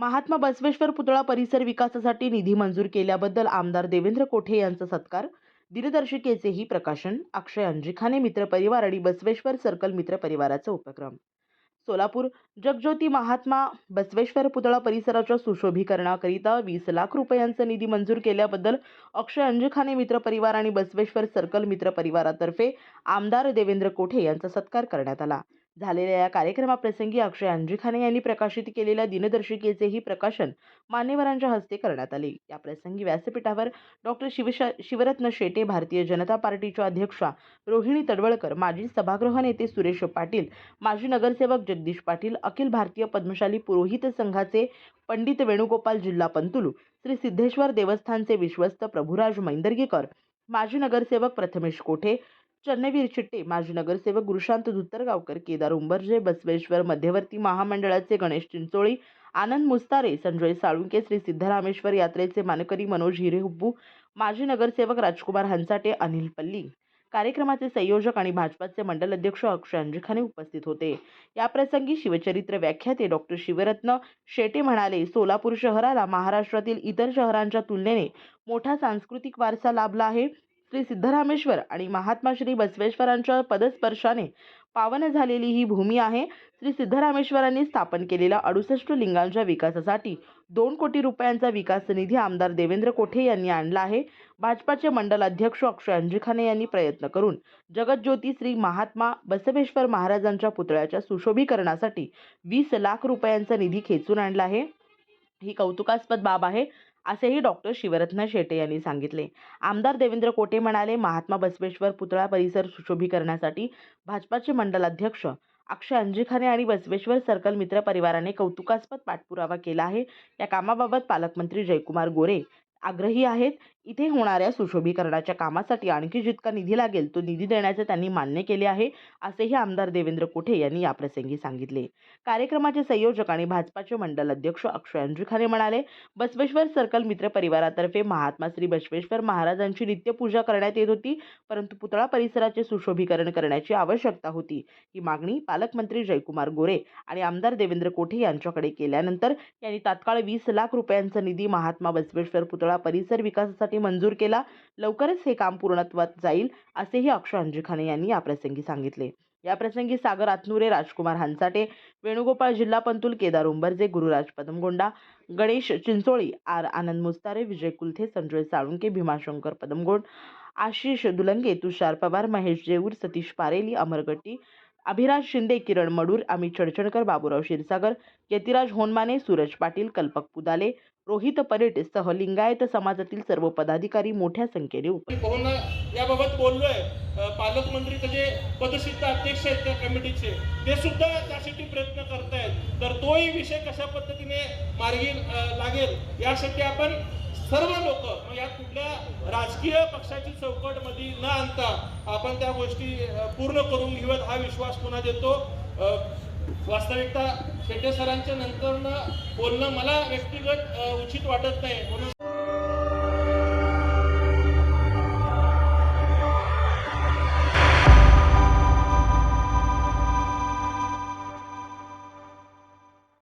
महात्मा बसवेश्वर पुतळा परिसर विकासासाठी निधी मंजूर केल्याबद्दल आमदार देवेंद्र कोठे यांचा सत्कार दिनदर्शिकेचेही प्रकाशन अक्षय अंजिखाने मित्र परिवार आणि बसवेश्वर सर्कल मित्र परिवाराचा उपक्रम. सोलापूर जगज्योती महात्मा बसवेश्वर पुतळा परिसराच्या सुशोभीकरणाकरिता वीस लाख रुपयांचा निधी मंजूर केल्याबद्दल अक्षय अंजिखाने मित्र परिवार आणि बसवेश्वर सर्कल मित्र परिवारातर्फे आमदार देवेंद्र कोठे यांचा सत्कार करण्यात आला. झालेल्या या कार्यक्रमाप्रसंगी अक्षय अंजिखाने यांनी प्रकाशित केलेल्या दिनदर्शिकेचेही प्रकाशन मान्यवरांच्या हस्ते करण्यात आले. या प्रसंगी व्यासपीठावर डॉक्टर शिवश शिवरत्न शेटे भारतीय जनता पार्टीच्या अध्यक्षा रोहिणी तडवळकर माजी सभागृह नेते सुरेश पाटील माजी नगरसेवक जगदीश पाटील अखिल भारतीय पद्मशाली पुरोहित संघाचे पंडित वेणुगोपाल जिल्हा पंतुलू श्री सिद्धेश्वर देवस्थानचे विश्वस्त प्रभुराज मैंदर्गीकर माजी नगरसेवक प्रथमेश कोठे चन्नवीर चिट्टे माजी नगरसेवक गुरुशांत धुत्तरगावकर केदार उंबरजे बसवेश्वर मध्यवर्ती महामंडळाचे गणेश चिंचोळी आनंद मुस्तारे संजय साळुंके श्री सिद्धरामेश्वर यात्रेचे मानकरी मनोज हिरेहुब्बू माजी नगरसेवक राजकुमार हंसाटे अनिल पल्ली. कार्यक्रमाचे संयोजक आणि भाजपाचे मंडल अध्यक्ष अक्षय अंजिखाने उपस्थित होते. याप्रसंगी शिवचरित्र व्याख्याते डॉक्टर शिवरत्न शेटे म्हणाले सोलापूर शहराला महाराष्ट्रातील इतर शहरांच्या तुलनेने मोठा सांस्कृतिक वारसा लाभला आहे. श्री सिद्धरामेश्वर आणि महात्मा श्री बसवेश्वरांच्या पदस्पर्शाने पावन झालेली ही भूमी आहे. श्री सिद्धरामेश्वरांनी स्थापन केलेल्या अडुसष्ट लिंगांच्या विकासासाठी दोन कोटी रुपयांचा विकास निधी आमदार देवेंद्र कोठे यांनी आणला आहे. भाजपाचे मंडल अध्यक्ष अक्षय अंजिखाने यांनी प्रयत्न करून जगज्योती श्री महात्मा बसवेश्वर महाराजांच्या पुतळ्याच्या सुशोभीकरणासाठी वीस लाख रुपयांचा निधी खेचून आणला आहे. ही कौतुकास्पद बाब आहे. असेही डॉक्टर शिवरत्न शेटे यांनी सांगितले. आमदार देवेंद्र कोटे म्हणाले महात्मा बसवेश्वर पुतळा परिसर सुशोभीकरणासाठी भाजपाचे मंडल अध्यक्ष अक्षय अंजिखाने आणि बसवेश्वर सर्कल मित्र परिवाराने कौतुकास्पद पाठपुरावा केला आहे. या कामाबाबत पालकमंत्री जयकुमार गोरे आग्रही आहेत. इथे होणाऱ्या सुशोभीकरणाच्या कामासाठी आणखी जितका निधी लागेल तो निधी देण्याचे त्यांनी मान्य केले आहे असेही आमदार देवेंद्र कोठे यांनी याप्रसंगी सांगितले. कार्यक्रमाचे संयोजक आणि भाजपाचे मंडल अध्यक्ष अक्षय अंजिखाने म्हणाले बसवेश्वर सर्कल मित्र परिवारातर्फे महात्मा श्री बसवेश्वर महाराजांची नित्यपूजा करण्यात येत होती परंतु पुतळा परिसराचे सुशोभीकरण करण्याची आवश्यकता होती. ही मागणी पालकमंत्री जयकुमार गोरे आणि आमदार देवेंद्र कोठे यांच्याकडे केल्यानंतर यांनी तात्काळ वीस लाख रुपयांचा निधी महात्मा बसवेश्वर पुतळा परिसर विकासासाठी मंजूर केला लवकरच हे काम पूर्णत्वात जाईल असेही अक्षय अंजिखाने यांनी याप्रसंगी सांगितले. याप्रसंगी सागर आतनुरे राजकुमार हंसाटे वेणुगोपाळ जिल्हा पंतुल केदार उंबरजे गुरुराज पदमगोंडा गणेश चिंचोळी आर आनंद मुस्तारे विजय कुलथे संजय साळुंके भीमाशंकर पदमगोंड आशिष दुलंगे तुषार पवार महेश जेऊर सतीश पारेली अमरगट्टी अभिराज शिंदे किरण मडूर अमित चडचणकर बाबूराव क्षीरसागर यतिराज होनमाने सूरज पाटील कल्पक पुदाले रोहित परेट सह लिंगायत समाजातील सर्व पदाधिकारी मोठ्या संख्येने उपस्थित. याबाबत बोललोय. पालकमंत्री म्हणजे त्याचे पदसिद्ध अध्यक्ष आहेत त्या कमिटीचे. ते सुद्धा त्यासाठी प्रयत्न करतायत. तर तोही विषय कशा पद्धतीने मार्गी लागेल यासाठी आपण सर्व लोक या कुठल्या राजकीय पक्षाची चौकटमध्ये न आणता आपण त्या गोष्टी पूर्ण करून घेऊयात हा विश्वास पुन्हा देतो. वास्तविकता शेटे सरांच्या नंतर बोलणं मला व्यक्तिगत उचित वाटत नाही. म्हणून